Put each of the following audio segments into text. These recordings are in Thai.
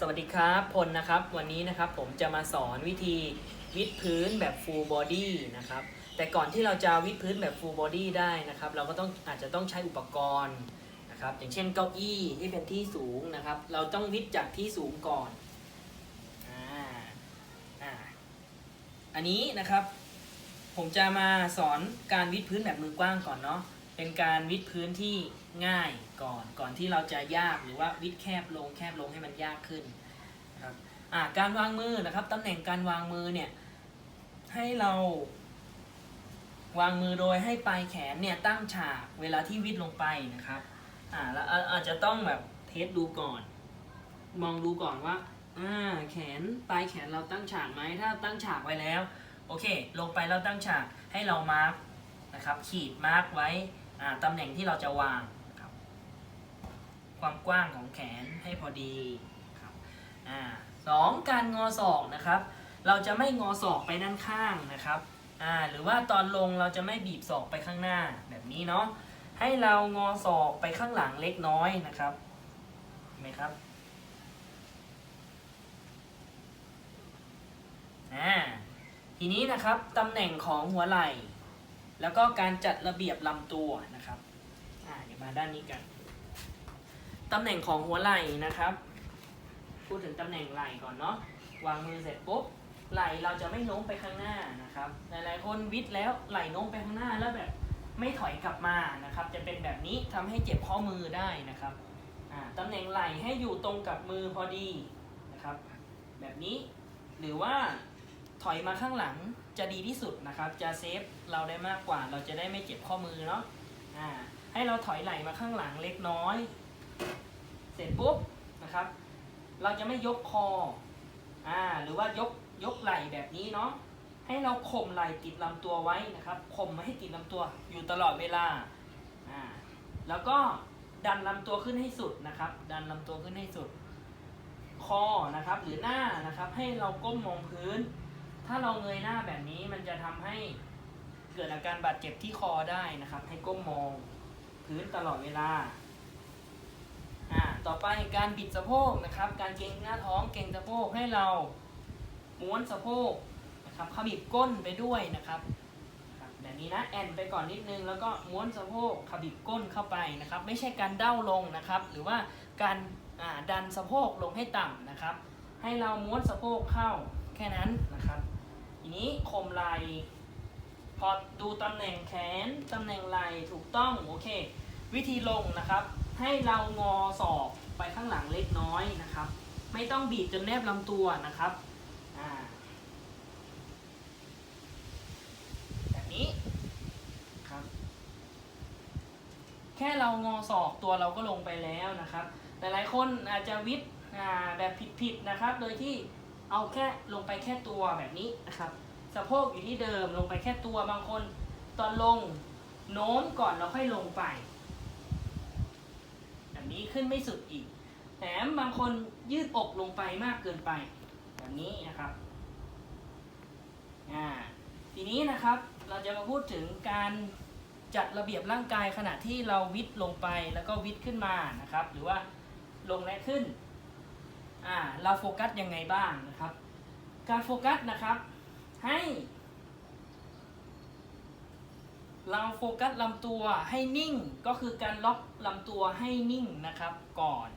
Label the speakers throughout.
Speaker 1: สวัสดีครับพลนะครับ วันนี้นะครับผมจะมาสอนวิธีวิดพื้นแบบ full body นะครับ แต่ก่อนที่เราจะวิดพื้นแบบ full body ได้นะครับ เราก็ต้องอาจจะต้องใช้อุปกรณ์นะครับ อย่างเช่นเก้าอี้ที่เป็นที่สูงนะครับ เราต้องวิดจากที่สูงก่อนอ่าอ่าอันนี้นะครับ ผมจะมาสอนการวิดพื้นแบบมือกว้างก่อนเนาะเป็นการวิดพื้นที่ ง่ายก่อนก่อนที่เราจะยากหรือว่าวิดแคบลงแคบลงให้มันยากขึ้นนะครับการวางมือนะครับตำแหน่งการวางมือเนี่ยให้เรา วางมือโดยให้ปลายแขนเนี่ยตั้งฉากเวลาที่วิดลงไปนะครับอ่าแล้วอาจจะต้องแบบเทสดูก่อน มองดูก่อนว่าอ่าแขนปลายแขนเราตั้งฉากไหมถ้าตั้งฉากไว้แล้วโอเค ลงไปแล้วตั้งฉากให้เรามาร์กนะครับขีดมาร์กไว้อ่าตำแหน่งที่เราจะวาง ความกว้างของแขนให้พอดีครับอ่าสองการงอศอกนะครับ เราจะไม่งอศอกไปด้านข้างนะครับอ่าหรือว่าตอนลงเราจะไม่บีบศอกไปข้างหน้าแบบนี้เนาะให้เรางอศอกไปข้างหลังเล็กน้อยนะครับเห็นไหมครับอ่าทีนี้นะครับตำแหน่งของหัวไหล่ แล้วก็การจัดระเบียบลำตัวนะครับอ่าเดี๋ยวมาด้านนี้กันำแหน่งของหัวไหล่นะครับ พูดถึงตำแหน่งไหล่ก่อนเนาะวางมือเสร็จปุ๊บไหล่เราจะไม่โน้มไปข้างหน้านะครับ หลายๆคนวิดแล้วไหล่โน้มไปข้างหน้าแล้วแบบไม่ถอยกลับมานะครับ จะเป็นแบบนี้ทำให้เจ็บข้อมือได้นะครับตำแหน่งไหล่ให้อยู่ตรงกับมือพอดีนะครับ แบบนี้หรือว่าถอยมาข้างหลังจะดีที่สุดนะครับ จะเซฟเราได้มากกว่าเราจะได้ไม่เจ็บข้อมือเนาะให้เราถอยไหล่มาข้างหลังเล็กน้อย เสร็จปุ๊บนะครับ เราจะไม่ยกคออ่าหรือว่ายกยกไหล่แบบนี้เนาะให้เราข่มไหล่ติดลำตัวไว้นะครับข่มไม่ให้ติดลำตัวอยู่ตลอดเวลาอ่าแล้วก็ดันลำตัวขึ้นให้สุดนะครับ ดันลำตัวขึ้นให้สุด คอนะครับหรือหน้านะครับ ให้เราก้มมองพื้น ถ้าเราเงยหน้าแบบนี้มันจะทำให้เกิดอาการบาดเจ็บที่คอได้นะครับ ให้ก้มมองพื้นตลอดเวลา ต่อไปการบิดสะโพกนะครับ การเกร็งหน้าท้องเกร็งสะโพกให้เราม้วนสะโพกนะครับขมิบก้นไปด้วยนะครับแบบนี้นะแอนไปก่อนนิดนึงแล้วก็ม้วนสะโพกขมิบก้นเข้าไปนะครับ ไม่ใช่การเด้าลงนะครับ หรือว่าการดันสะโพกลงให้ต่ำนะครับ ให้เราม้วนสะโพกเข้าแค่นั้นนะครับทีนี้ข่มไหลพอดูตำแหน่งแขนตำแหน่งไหล่ถูกต้องโอเค วิธีลงนะครับ ให้เรางอศอกไปข้างหลังเล็กน้อยนะครับ ไม่ต้องบีบจนแนบลำตัวนะครับแบบนี้ครับ แค่เรางอศอกตัวเราก็ลงไปแล้วนะครับ หลายคนอาจจะวิดอ่าแบบผิดๆนะครับ โดยที่เอาแค่ลงไปแค่ตัวแบบนี้นะครับสะโพกอยู่ที่เดิมลงไปแค่ตัวบางคนตอนลงโน้มก่อนแล้วค่อยลงไป นี้ขึ้นไม่สุดอีก แถมบางคนยืดอกลงไปมากเกินไป แบบนี้นะครับอ่าทีนี้นะครับเราจะมาพูดถึงการจัดระเบียบร่างกายขณะที่เราวิดลงไปแล้วก็วิดขึ้นมานะครับ หรือว่าลงและขึ้นอ่าเราโฟกัสยังไงบ้างนะครับ การโฟกัสนะครับให้ เราโฟกัสลำตัวให้นิ่งก็คือการล็อกลำตัวให้นิ่งนะครับก่อน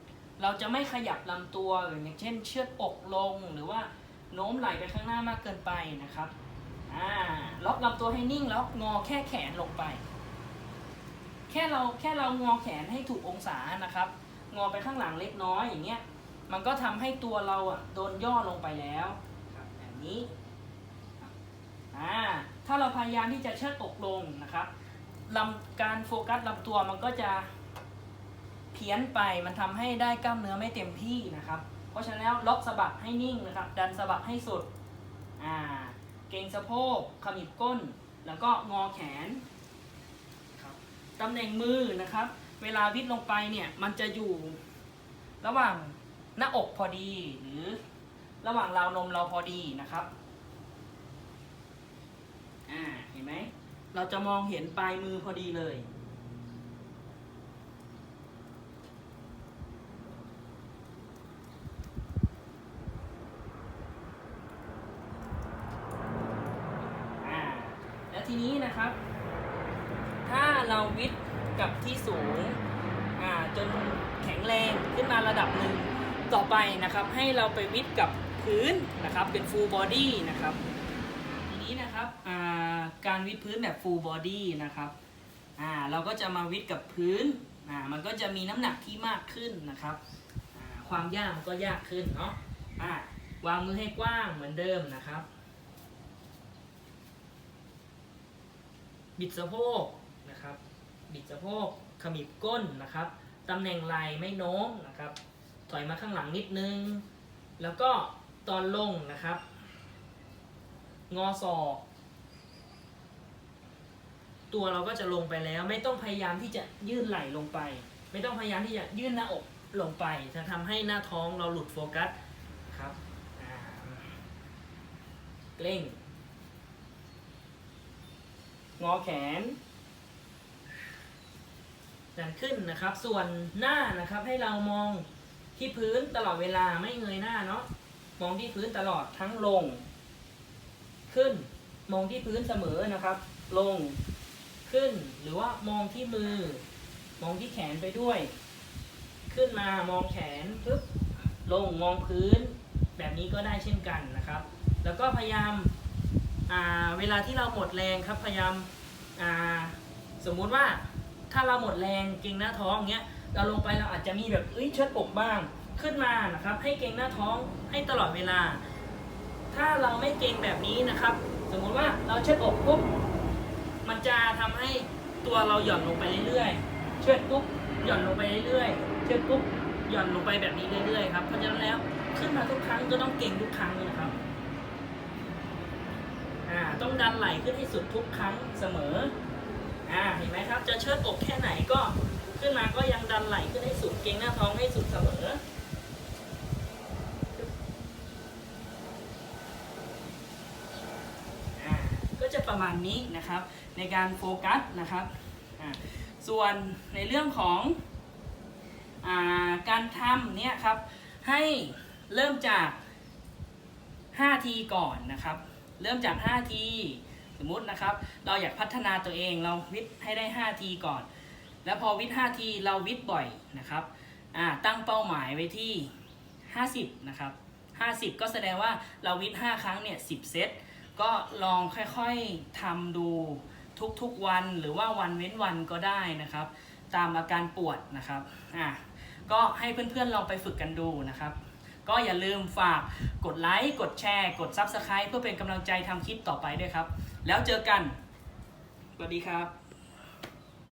Speaker 1: เราจะไม่ขยับลำตัวอย่างเช่น เชือดอกลงหรือว่าโน้มไหลไปข้างหน้ามากเกินไปนะครับอ่าล็อกลำตัวให้นิ่งแล้วงอแค่แขนลงไป แค่เราแค่เรางอแขนให้ถูกองศานะครับ งอไปข้างหลังเล็กน้อยอย่างเงี้ยมันก็ทำให้ตัวเราอะโดนย่อลงไปแล้วแบบนี้าเราพยายามที่จะเชิดอกลงนะครับลำการโฟกัสลำตัวมันก็จะเพี้ยนไปมันทำให้ได้กล้ามเนื้อไม่เต็มที่นะครับ เพราะฉะนั้นล้วล็อกสะบักให้นิ่งนะครับ ดันสะบักให้สุดอ่าเกรงสะโพกขมิบก้น แล้วก็งอแขนครับตำแหน่งมือนะครับ เวลาวิดลงไปเนี่ยมันจะอยู่ระหว่างหน้าอกพอดีหรือระหว่างราวนมเราพอดีนะครับ เราจะมองเห็นปลายมือพอดีเลย และทีนี้นะครับ ถ้าเราวิดกับที่สูงจนแข็งแรงขึ้นมาระดับหนึ่งต่อไปนะครับ ให้เราไปวิดกับพื้นนะครับ เป็นฟูลบอดี้นะครับ นี้นะครับการวิดพื้นแบบ full body นะครับเราก็จะมาวิดกับพื้นมันก็จะมีน้ำหนักที่มากขึ้นนะครับ ความยากมันก็ยากขึ้นเนาะอ่าวางมือให้กว้างเหมือนเดิมนะครับ บิดสะโพกนะครับ บิดสะโพกขมิบก้นนะครับตำแหน่งไหล่ไม่โน้มนะครับ ถอยมาข้างหลังนิดนึง แล้วก็ตอนลงนะครับ งอศอกตัวเราก็จะลงไปแล้ว ไม่ต้องพยายามที่จะยื่นไหล่ลงไป ไม่ต้องพยายามที่จะยื่นหน้าอกลงไป จะทำให้หน้าท้องเราหลุดโฟกัสครับเกร็งงอแขนดันขึ้นนะครับ ส่วนหน้านะครับให้เรามองที่พื้นตลอดเวลาไม่เงยหน้าเนาะมองที่พื้นตลอดทั้งลง ขึ้นมองที่พื้นเสมอนะครับ ลงขึ้นหรือว่ามองที่มือ มองที่แขนไปด้วย ขึ้นมามองแขนปึ๊บลงมองพื้น แบบนี้ก็ได้เช่นกันนะครับ แล้วก็พยายามาเวลาที่เราหมดแรงครับพยายามาสมมุติว่าถ้าเราหมดแรงเกรงหน้าท้องเงี้ยเราลงไปเราอาจจะมีแบบเอ้ยเชิดอกบ้าง ขึ้นมานะครับ ให้เกรงหน้าท้องให้ตลอดเวลา ถ้าเราไม่เกรงแบบนี้นะครับ สมมติว่าเราเชิดอกปุ๊บมันจะทำให้ตัวเราหย่อนลงไปเรื่อยๆ เชิดปุ๊บหย่อนลงไปเรื่อยๆ เชิดปุ๊บหย่อนลงไปแบบนี้เรื่อยๆครับเพราะฉะนั้นแล้วขึ้นมาทุกครั้งก็ต้องเกรงทุกครั้งนะครับอ่าต้องดันไหล่ขึ้นให้สุดทุกครั้งเสมออ่าเห็นไหมครับ จะเชิดอกแค่ไหนก็ขึ้นมาก็ยังดันไหล่ขึ้นให้สุดเกรงหน้าท้องให้สุดเสมอ อ่าก็จะ ประมาณนี้นะครับ ในการโฟกัสนะครับส่วนในเรื่องของอาการทำเนี่ยครับให้เริ่มจาก 5 ทีก่อนนะครับ เริ่มจาก 5 ทีสมมุตินะครับ เราอยากพัฒนาตัวเองเราวิทย์ให้ได้ 5 ทีก่อน แล้วพอวิทย์5ทีเราวิทย์บ่อยนะครับตั้งเป้าหมายไว้ที่ 50 นะครับ 50 ก็แสดงว่าเราวิทย์5ครั้งเนี่ย10 เซต ก็ลองค่อยๆทำดูทุกๆวันหรือว่าวันเว้นวันก็ได้นะครับ ตามอาการปวดนะครับอะก็ให้เพื่อนๆลองไปฝึกกันดูนะครับ ก็อย่าลืมฝากกดไลค์กดแชร์ กด Subscribe เพื่อเป็นกำลังใจทำคลิปต่อไปด้วยครับ แล้วเจอกัน สวัสดีครับ